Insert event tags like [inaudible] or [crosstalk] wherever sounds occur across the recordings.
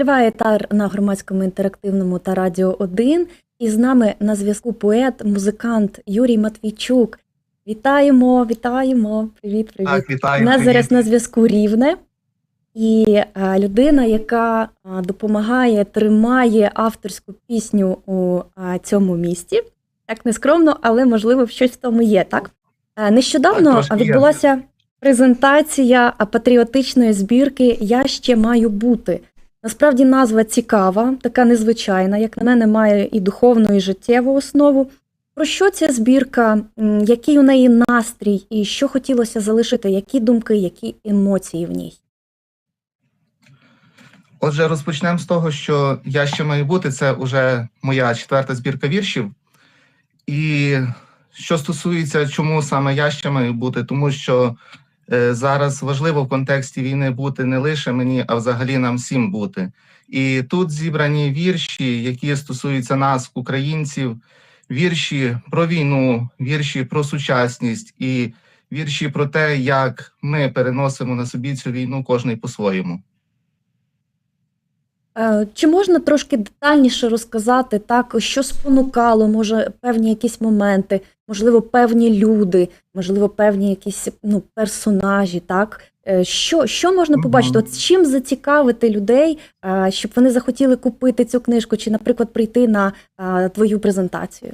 Триває етар на громадському інтерактивному та радіо 1. І з нами на зв'язку поет, музикант Юрій Матвійчук. Вітаємо, вітаємо. Привіт, привіт. Так, вітаю. У нас привіт. зараз на зв'язку рівне. І людина, яка допомагає, тримає авторську пісню у цьому місті. Так нескромно, але можливо щось в тому є, так? Нещодавно є. відбулася презентація патріотичної збірки Я ще маю бути. Насправді назва цікава, така незвичайна, як на мене, має і духовну, і життєву основу. Про що ця збірка, який у неї настрій, і що хотілося залишити, які думки, які емоції в ній? Отже, розпочнемо з того, що я ще маю бути. Це вже моя четверта збірка віршів. І що стосується, чому саме я ще маю бути, тому що зараз важливо в контексті війни бути не лише мені, а взагалі нам всім бути. І тут зібрані вірші, які стосуються нас, українців, вірші про війну, вірші про сучасність і вірші про те, як ми переносимо на собі цю війну, кожний по-своєму. Е, Чи можна трошки детальніше розказати, так, що спонукало, може, певні якісь моменти, можливо, певні люди, можливо, певні якісь ну, персонажі, так? Е, Що, що можна побачити? От чим зацікавити людей, е, щоб вони захотіли купити цю книжку, чи, наприклад, прийти на твою презентацію?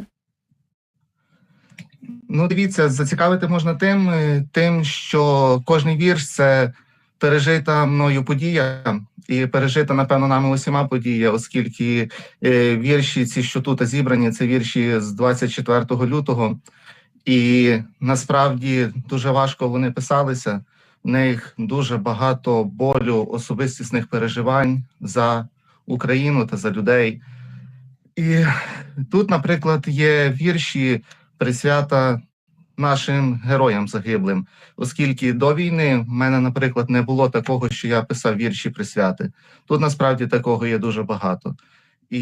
Ну, дивіться, зацікавити можна тим, тим, що кожний вірш це пережита мною подія, і пережита, напевно, нами усіма подія, оскільки е, вірші, ці, що тут зібрані, це вірші з 24 лютого, і насправді дуже важко вони писалися. В них дуже багато болю, особистісних переживань за Україну та за людей. І тут, наприклад, є вірші присвята нашим героям загиблим, оскільки до війни в мене, наприклад, не було такого, що я писав вірші присвяти. Тут насправді такого є дуже багато. І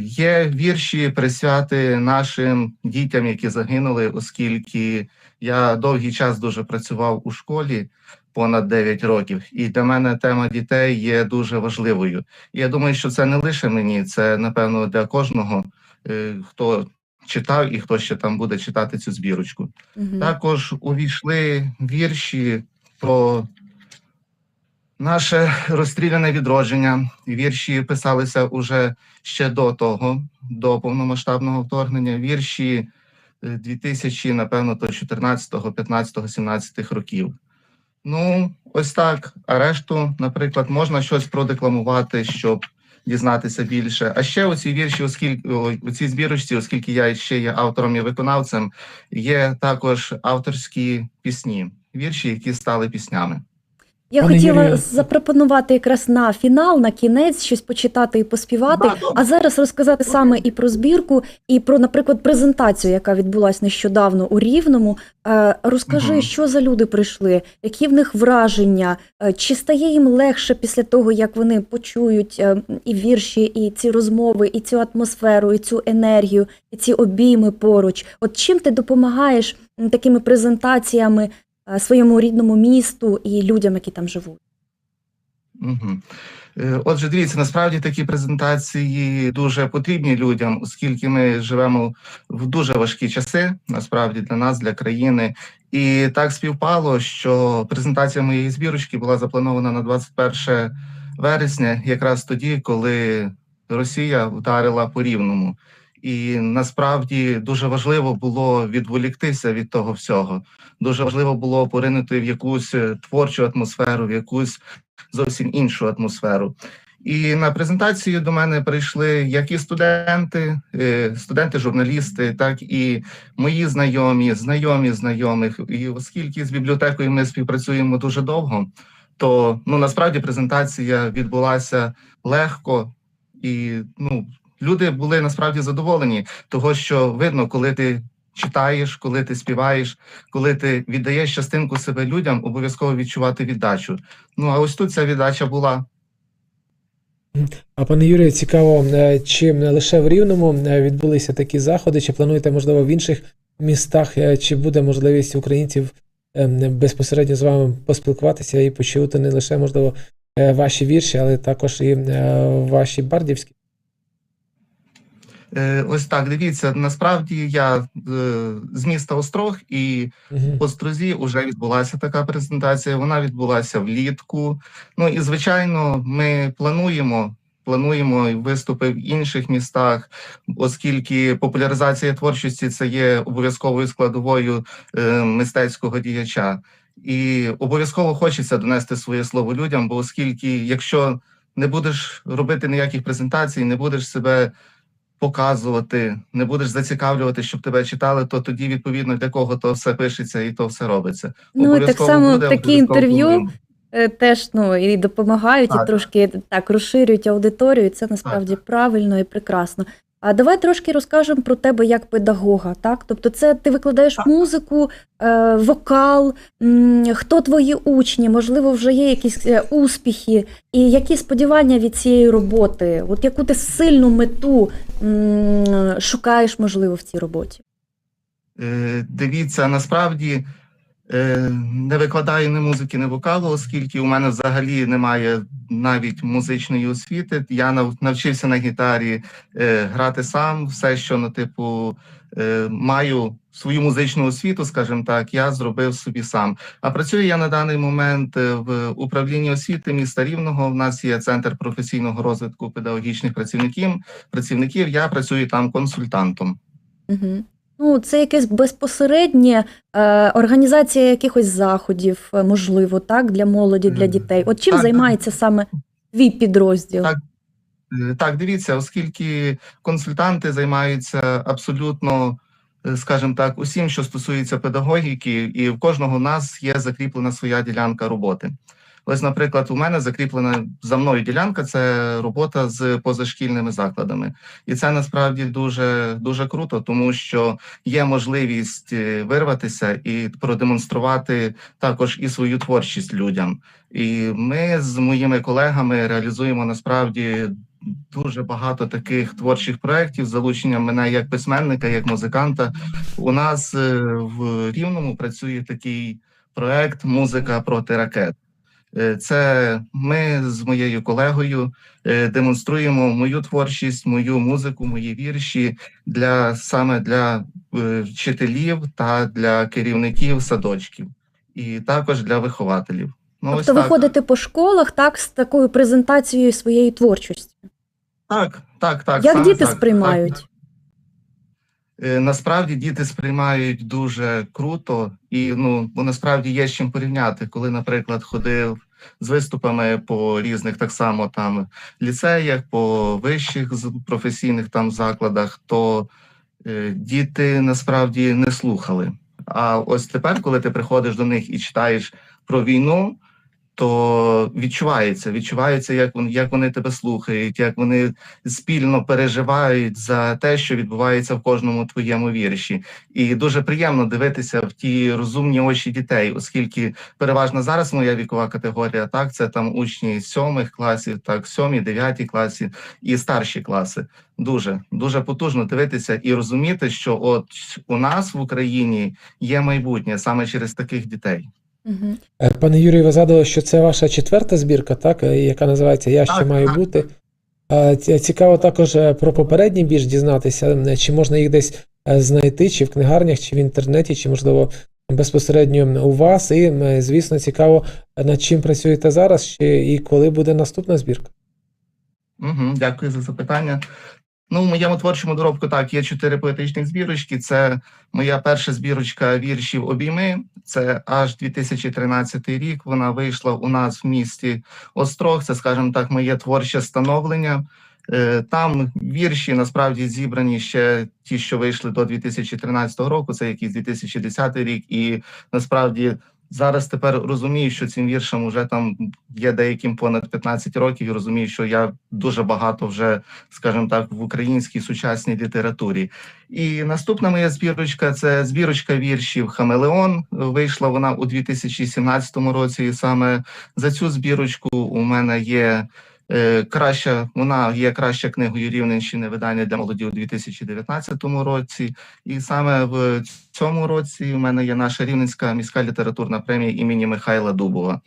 є вірші присвяти нашим дітям, які загинули, оскільки я довгий час дуже працював у школі понад 9 років, і для мене тема дітей є дуже важливою. Я думаю, що це не лише мені, це напевно для кожного, е, хто читав і хто ще там буде читати цю збірочку. Мгм. Також увійшли вірші про наше розстріляне відродження. Вірші писалися уже ще до того, до повномасштабного вторгнення. Вірші е, 2000, напевно, то 14, 15, 17 років. Ну, ось так. А решту, наприклад, можна щось продекламувати, щоб дізнатися більше. А ще у цій вірші, оскільки у цій збірочці, оскільки я ще є автором і виконавцем, є також авторські пісні, вірші, які стали піснями. Я Пане хотіла Юрію. запропонувати якраз на фінал, на кінець щось почитати і поспівати, а зараз розказати саме і про збірку, і про, наприклад, презентацію, яка відбулася нещодавно у Рівному. Е, Розкажи, Мгм. що за люди прийшли, які в них враження, е, чи стає їм легше після того, як вони почують е, і вірші, і ці розмови, і цю атмосферу, і цю енергію, і ці обійми поруч. От чим ти допомагаєш такими презентаціями своєму рідному місту і людям, які там живуть? Угу. Отже, дивіться, насправді такі презентації дуже потрібні людям, оскільки ми живемо в дуже важкі часи, насправді для нас, для країни. І так співпало, що презентація моєї збірочки була запланована на 21 вересня, якраз тоді, коли Росія вдарила по рівному. І насправді дуже важливо було відволіктися від того всього. Дуже важливо було поринути в якусь е, творчу атмосферу, в якусь зовсім іншу атмосферу. І на презентацію до мене прийшли як і студенти, е, студенти-журналісти, так і мої знайомі, знайомі знайомих. І оскільки з бібліотекою ми співпрацюємо дуже довго, то ну насправді презентація відбулася легко, і ну люди були насправді задоволені, того що видно, коли ти читаєш, коли ти співаєш, коли ти віддаєш частинку себе людям, обов'язково відчувати віддачу. Ну а ось тут ця віддача була. А пане Юрію, цікаво, е, чи лише в Рівному е, відбулися такі заходи, чи плануєте, можливо, в інших містах, е, чи буде можливість українців е, безпосередньо з вами поспілкуватися і почути не лише, можливо, е, ваші вірші, але також і е, ваші бардівські. Е, Ось так, дивіться, насправді я е, з міста Острог і в Острозі вже відбулася така презентація. Вона відбулася влітку. Ну і звичайно, ми плануємо. Плануємо виступи в інших містах, оскільки популяризація творчості це є обов'язковою складовою е, мистецького діяча, і обов'язково хочеться донести своє слово людям. Бо оскільки, якщо не будеш робити ніяких презентацій, не будеш себе показувати, не будеш зацікавлювати, щоб тебе читали, то тоді відповідно для кого то все пишеться і то все робиться. Ну і так само буде, такі інтерв'ю плануємо. е, теж ну і допомагають, і трошки так розширюють аудиторію. і Це насправді правильно і прекрасно. А давай трошки розкажемо про тебе як педагога. Так, тобто, це ти викладаєш Так. музику, е, вокал. Хто твої учні? Можливо, вже є якісь е, успіхи, і які сподівання від цієї роботи? От яку ти сильну мету шукаєш, можливо, в цій роботі? Е, Дивіться, насправді не викладаю ні музики, ні вокалу, оскільки у мене взагалі немає навіть музичної освіти. Я навчився на гітарі е, грати сам. Все, що ну, типу, е, маю свою музичну освіту, скажімо так, я зробив собі сам. А працюю я на даний момент е, в управлінні освіти міста Рівного. У нас є центр професійного розвитку педагогічних працівників. Працівників я працюю там консультантом. Угу. Ну, це якесь безпосереднє е, організація якихось заходів, е, можливо, так, для молоді, для дітей. От чим Так, займається саме твій підрозділ? Так. Е, Так, дивіться, оскільки консультанти займаються абсолютно, е, скажімо так, усім, що стосується педагогіки, і в кожного нас є закріплена своя ділянка роботи. Ось, наприклад, у мене закріплена за мною ділянка це робота з позашкільними закладами, і це насправді дуже дуже круто, тому що є можливість е, вирватися і продемонструвати також і свою творчість людям. І ми з моїми колегами реалізуємо насправді дуже багато таких творчих проєктів з залученням мене як письменника, як музиканта. У нас е, в Рівному працює такий проєкт Музика проти ракет. Е, Це ми з моєю колегою е, демонструємо мою творчість, мою музику, мої вірші для саме для е, вчителів та для керівників садочків, і також для вихователів. Ну, ось тобто ви так. ходите по школах так, з такою презентацією своєї творчості. Так, так, так. Як саме діти так, сприймають? так. Е, Насправді діти сприймають дуже круто, і ну насправді є з чим порівняти, коли, наприклад, ходив з виступами по різних так само там ліцеях, по вищих професійних там закладах, то е, діти насправді не слухали. А ось тепер, коли ти приходиш до них і читаєш про війну, то відчувається, відчувається, як вони, як вони тебе слухають, як вони спільно переживають за те, що відбувається в кожному твоєму вірші. І дуже приємно дивитися в ті розумні очі дітей, оскільки переважно зараз моя вікова категорія, так це там учні сьомих класів, так сьомі, дев'яті класі і старші класи. Дуже дуже потужно дивитися і розуміти, що от у нас в Україні є майбутнє саме через таких дітей. Угу. Пане Юрію, ви згадували, що це ваша четверта збірка, так, е, яка називається Я ще Так, маю так. бути. Е, Цікаво також про попередні більш дізнатися, чи можна їх десь знайти, чи в книгарнях, чи в інтернеті, чи, можливо, безпосередньо у вас. І, звісно, цікаво, над чим працюєте зараз, чи і коли буде наступна збірка. Угу, дякую за запитання. Ну, в моєму творчому доробку так є чотири поетичних збірочки. Це моя перша збірочка віршів обійми. Це аж 2013 рік. Вона вийшла у нас в місті Острог. Це, скажімо так, моє творче становлення. Е, Там вірші насправді зібрані ще ті, що вийшли до 2013 року. Це якийсь 2010 рік, і насправді зараз тепер розумію, що цим віршам вже там є деяким понад 15 років, і розумію, що я дуже багато вже, скажімо так, в українській сучасній літературі. І наступна моя збірочка це збірочка віршів Хамелеон. Вийшла вона у 2017 році. І саме за цю збірочку у мене є. Е, Краща вона є краща книгою Рівненщини видання для молоді у 2019 році, і саме в цьому році у мене є наша рівненська міська літературна премія імені Михайла Дубова.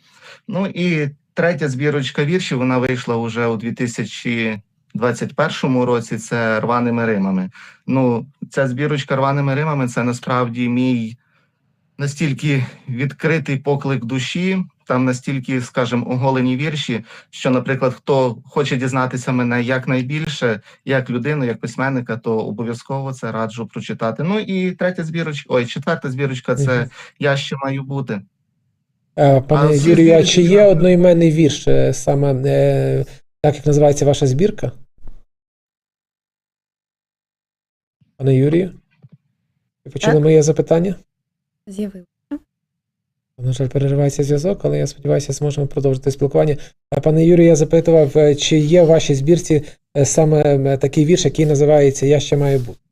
Ну і третя збірочка віршів вона вийшла вже у 2021 році. Це рваними римами. Ну, ця збірочка рваними римами це насправді мій настільки відкритий поклик душі. Там настільки, скажімо, оголені вірші, що, наприклад, хто хоче дізнатися мене якнайбільше, як людину, як письменника, то обов'язково це раджу прочитати. Ну і третя збірочка, ой, четверта збірочка це Я ще маю бути. Е, Пане Юрію, а чи є одноіменний вірш, е, саме е, так як називається ваша збірка? Пане Юрію? Ви почули Так. моє запитання? З'явив. На жаль, переривається зв'язок, але я сподіваюся, зможемо продовжити спілкування. Пане Юрію, я запитував, е, чи є в вашій збірці е, саме такий вірш, який називається Я ще маю бути.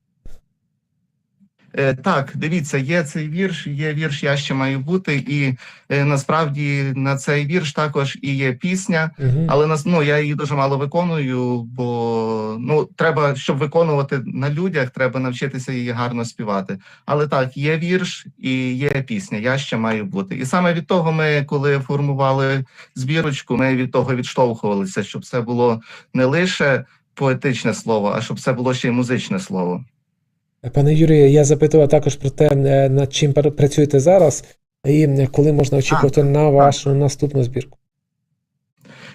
Е, так, дивіться, є цей вірш, є вірш Я ще маю бути, і е, насправді на цей вірш також і є пісня. Угу. Але нас ну я її дуже мало виконую, бо ну треба, щоб виконувати на людях, треба навчитися її гарно співати. Але так, є вірш і є пісня. Я ще маю бути. І саме від того, ми, коли формували збірочку, ми від того відштовхувалися, щоб це було не лише поетичне слово, а щоб це було ще й музичне слово. Пане Юрію, я запитував також про те, е, над чим пр- працюєте зараз, і коли можна очікувати на вашу наступну збірку.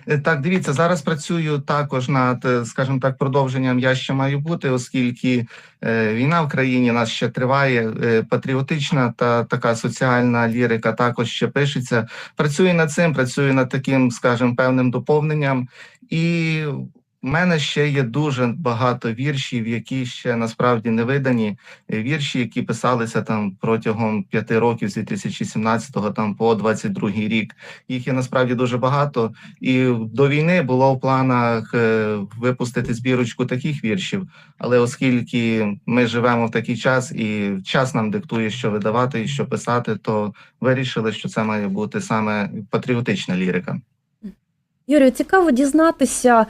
Е, Так, дивіться, зараз працюю також над, е, скажімо так, продовженням я ще маю бути, оскільки війна в країні нас ще триває. Патріотична та така соціальна лірика також ще пишеться. Працюю над цим, працюю над таким, скажімо, певним доповненням. І в мене ще є дуже багато віршів, які ще насправді не видані. Вірші, які писалися там протягом п'яти років з 2017 там по 22 рік. Їх є насправді дуже багато. І до війни було в планах е, випустити збірочку таких віршів. Але оскільки ми живемо в такий час, і час нам диктує, що видавати і що писати, то вирішили, що це має бути саме патріотична лірика. Юрію, цікаво дізнатися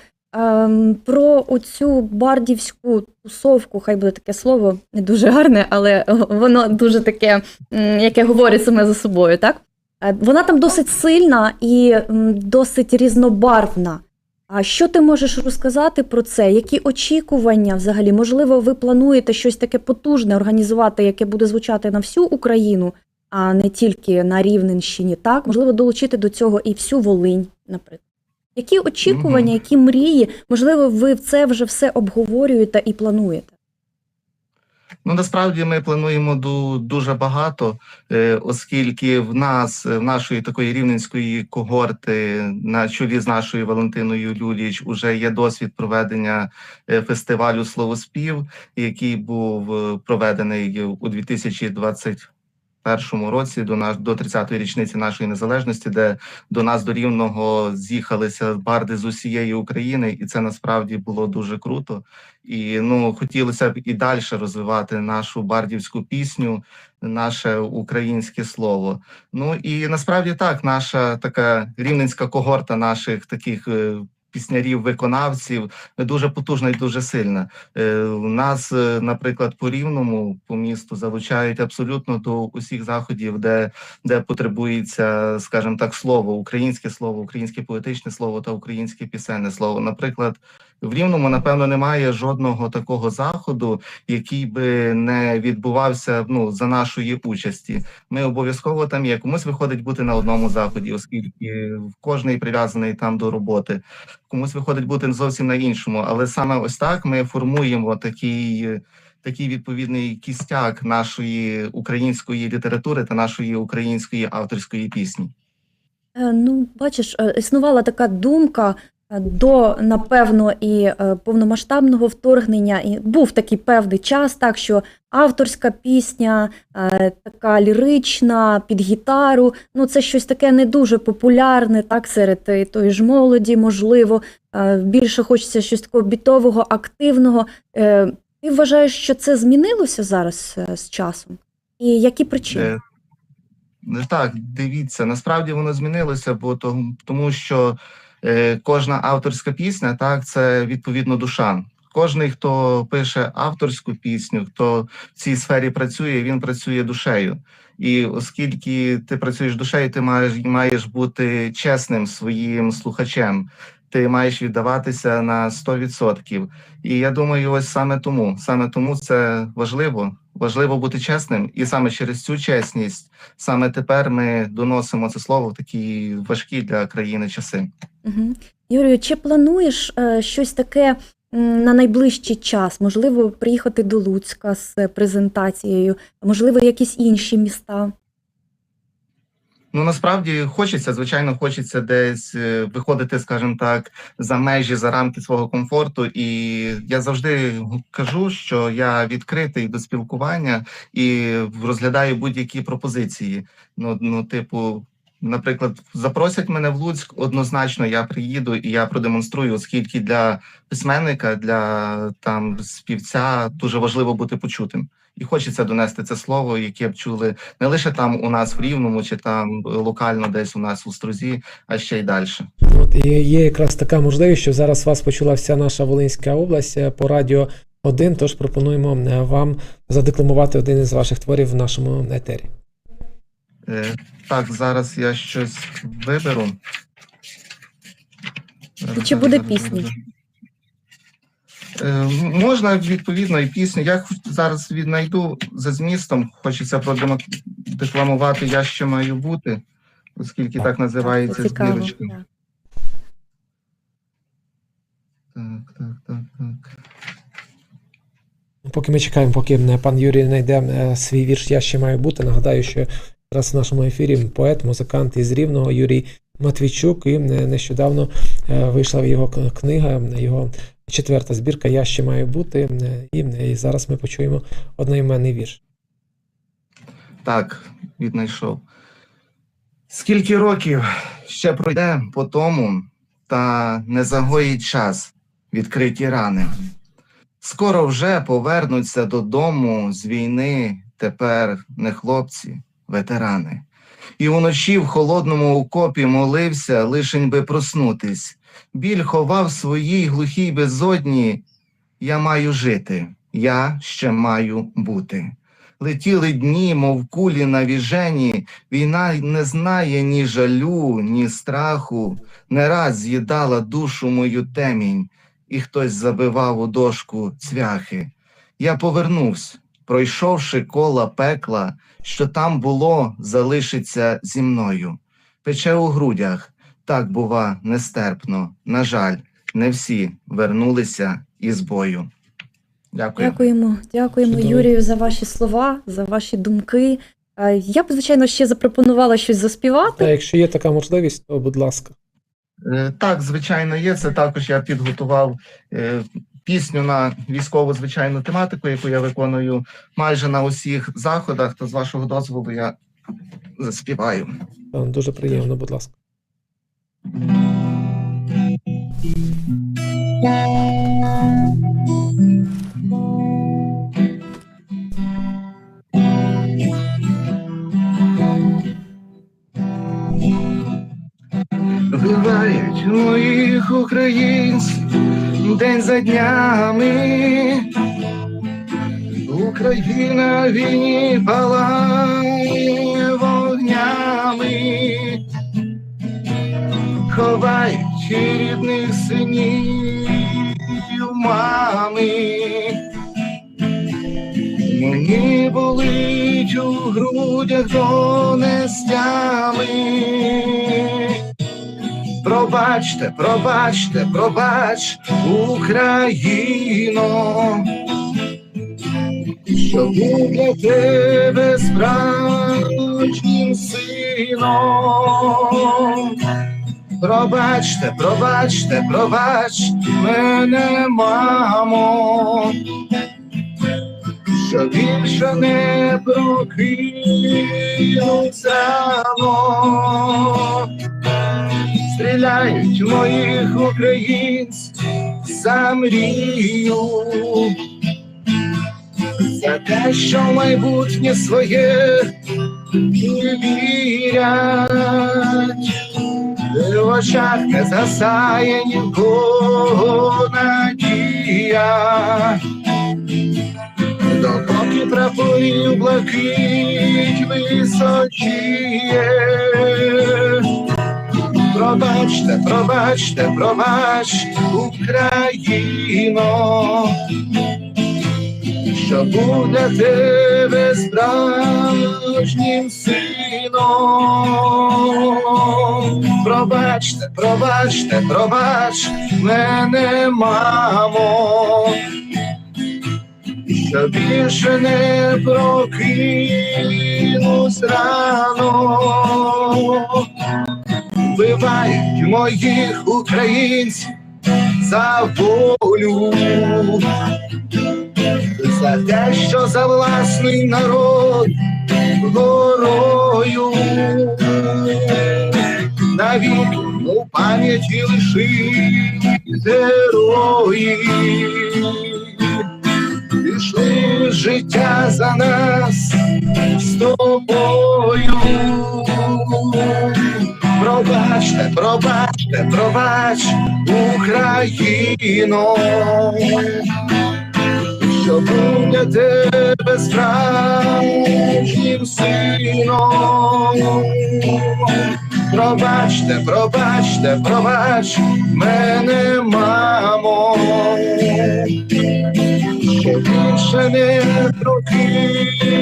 про оцю бардівську тусовку, хай буде таке слово, не дуже гарне, але воно дуже таке, яке говорить саме за собою, так? Е, Вона там досить сильна і досить різнобарвна. А що ти можеш розказати про це? Які очікування взагалі? Можливо, ви плануєте щось таке потужне організувати, яке буде звучати на всю Україну, а не тільки на Рівненщині, так? Можливо, долучити до цього і всю Волинь, наприклад. Які очікування, які мрії? Можливо, ви це вже все обговорюєте і плануєте? Ну насправді ми плануємо ду- дуже багато, е, оскільки в нас, е, в нашої такої рівненської когорти, на чолі з нашою Валентиною Люліч, уже є досвід проведення е, фестивалю Словоспів, який був проведений у 2021 році до наш до 30-ї річниці нашої незалежності, де до нас до рівного з'їхалися барди з усієї України, і це насправді було дуже круто. І ну хотілося б і далі розвивати нашу бардівську пісню, наше українське слово. Ну і насправді так, наша така рівненська когорта наших таких. Піснярів, виконавців дуже потужна і дуже сильна. Е, У нас, е, наприклад, по рівному по місту залучають абсолютно до усіх заходів, де, де потребується, скажімо так, слово, українське слово, українське поетичне слово та українське пісенне слово. Наприклад, в Рівному, напевно, немає жодного такого заходу, який би не відбувався ну за нашої участі. Ми обов'язково там є. Комусь виходить бути на одному заході, оскільки кожний прив'язаний там до роботи. Комусь виходить бути зовсім на іншому. Але саме ось так ми формуємо такий. Такий відповідний кістяк нашої української літератури та нашої української авторської пісні. Е, Ну, бачиш, е, існувала така думка до, напевно, і е, повномасштабного вторгнення. І був такий певний час, так що авторська пісня, е, така лірична, під гітару, ну це щось таке не дуже популярне, так, серед е, тої ж молоді, можливо. Більше хочеться щось такого бітового, активного. Ти вважаєш, що це змінилося зараз з часом? І які причини? Так, дивіться, насправді воно змінилося, бо тому, що кожна авторська пісня, так, це відповідно душа. Кожний, хто пише авторську пісню, хто в цій сфері працює, він працює душею. І оскільки ти працюєш душею, ти маєш, маєш бути чесним своїм слухачем. Ти маєш віддаватися на 100%. І я думаю, ось саме тому, саме тому це важливо. Важливо бути чесним, і саме через цю чесність, саме тепер ми доносимо це слово в такі важкі для країни часи. Угу. Юрію, чи плануєш е, щось таке на найближчий час? Можливо, приїхати до Луцька з презентацією, можливо, якісь інші міста? Ну насправді хочеться, звичайно, хочеться десь е, виходити, скажімо так, за межі, за рамки свого комфорту. І я завжди кажу, що я відкритий до спілкування і розглядаю будь-які пропозиції. Ну, ну, типу, наприклад, запросять мене в Луцьк, однозначно я приїду і я продемонструю, оскільки для письменника, для там співця дуже важливо бути почутим. І хочеться донести це слово, яке б чули не лише там у нас в Рівному, чи там локально десь у нас у Струзі, а ще й далі. От і є якраз така можливість, що зараз вас почула вся наша Волинська область е, по радіо 1, тож пропонуємо е, вам задекламувати один із ваших творів в нашому етері. Е, так, зараз я щось виберу. Чи буде пісня? Е, можна відповідно і пісню. Я зараз віднайду за змістом. Хочеться продекламувати Я ще маю бути, оскільки так називається збірочка. так. Так, так, так, так. Поки ми чекаємо, поки е, пан Юрій знайде е, свій вірш Я ще маю бути. Нагадаю, що зараз в нашому ефірі поет, музикант із Рівного Юрій Матвійчук, і нещодавно вийшла його книга, його четверта збірка Я ще маю бути. е, І, і зараз ми почуємо одноіменний вірш. Так, віднайшов. Скільки років ще пройде по тому, та не загоїть час відкриті рани. Скоро вже повернуться додому з війни тепер не хлопці, ветерани. І уночі в холодному окопі молився, лишень би проснутись. Біль ховав своїй глухій безодні. Я маю жити, я ще маю бути. Летіли дні, мов кулі на віжені, війна не знає ні жалю, ні страху, не раз з'їдала душу мою темінь, і хтось забивав у дошку цвяхи. Я повернувся, пройшовши кола пекла, що там було, залишиться зі мною. Пече у грудях, так бува нестерпно. На жаль, не всі вернулися із бою. Дякую. Дякуємо, дякуємо Чудово. Юрію за ваші слова, за ваші думки. Я б, звичайно, ще запропонувала щось заспівати. Та якщо є така можливість, то будь ласка. Е, Так, звичайно, є. Це також я підготував е, пісню на військову звичайну тематику, яку я виконую майже на усіх заходах. То з вашого дозволу я заспіваю. Дуже приємно, будь ласка. Вбивають моїх українців день за днями. Україна війні палає вогнями, ховають рідних синів мами. Мені болить у грудях донестями. Пробачте, пробачте, пробач, Україно, що був для тебе справжнім сином. Пробачте, пробачте, пробач мене, мамо, що більше не прокинуться. Стріляють моїх українців за мрію, за те, що майбутнє своє вірять. очах не засає нікого надія. Допоки прапорів блакить височіє. Пробачте, пробачте, пробач, Україно, що був для тебе справжнім сином. Пробачте, пробачте, пробач мене, мамо, що більше не прокинусь рано. Вбивають моїх українців. За волю, за те, що за власний народ горою, навік у пам'яті лишить герої, пішли життя за нас з тобою. Пробачте, пробачте, пробач, Україно, що був для тебе справжнім сином. Пробачте, пробачте, пробач мене, мамо, що більше не прокинусь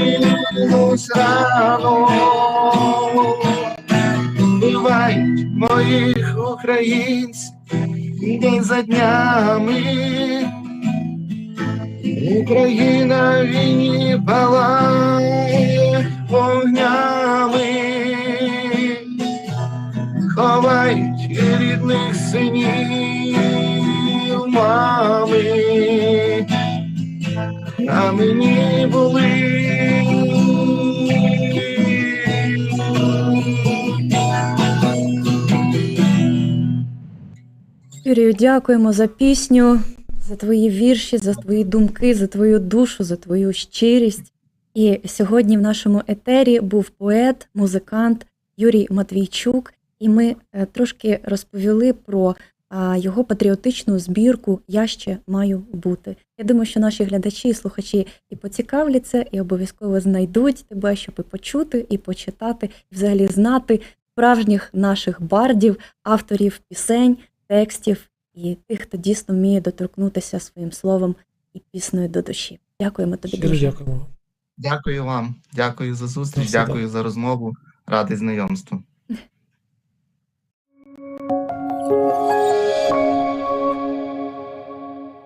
рано вбивають українців день за днями. Україна війні палає вогнями, ховають рідних синів мами, а мені були. Юрію, дякуємо за пісню, за твої вірші, за твої думки, за твою душу, за твою щирість. І сьогодні в нашому етері був поет, музикант Юрій Матвійчук, і ми е, трошки розповіли про його патріотичну збірку Я ще маю бути. Я думаю, що наші глядачі і слухачі і поцікавляться, і обов'язково знайдуть тебе, щоб і почути, і почитати, і взагалі знати справжніх наших бардів, авторів пісень, текстів і тих, хто дійсно вміє доторкнутися своїм словом і піснею до душі. Дякуємо тобі дуже. дякуємо. Дякую вам, дякую за зустріч, На дякую за розмову, радий знайомству. [laughs]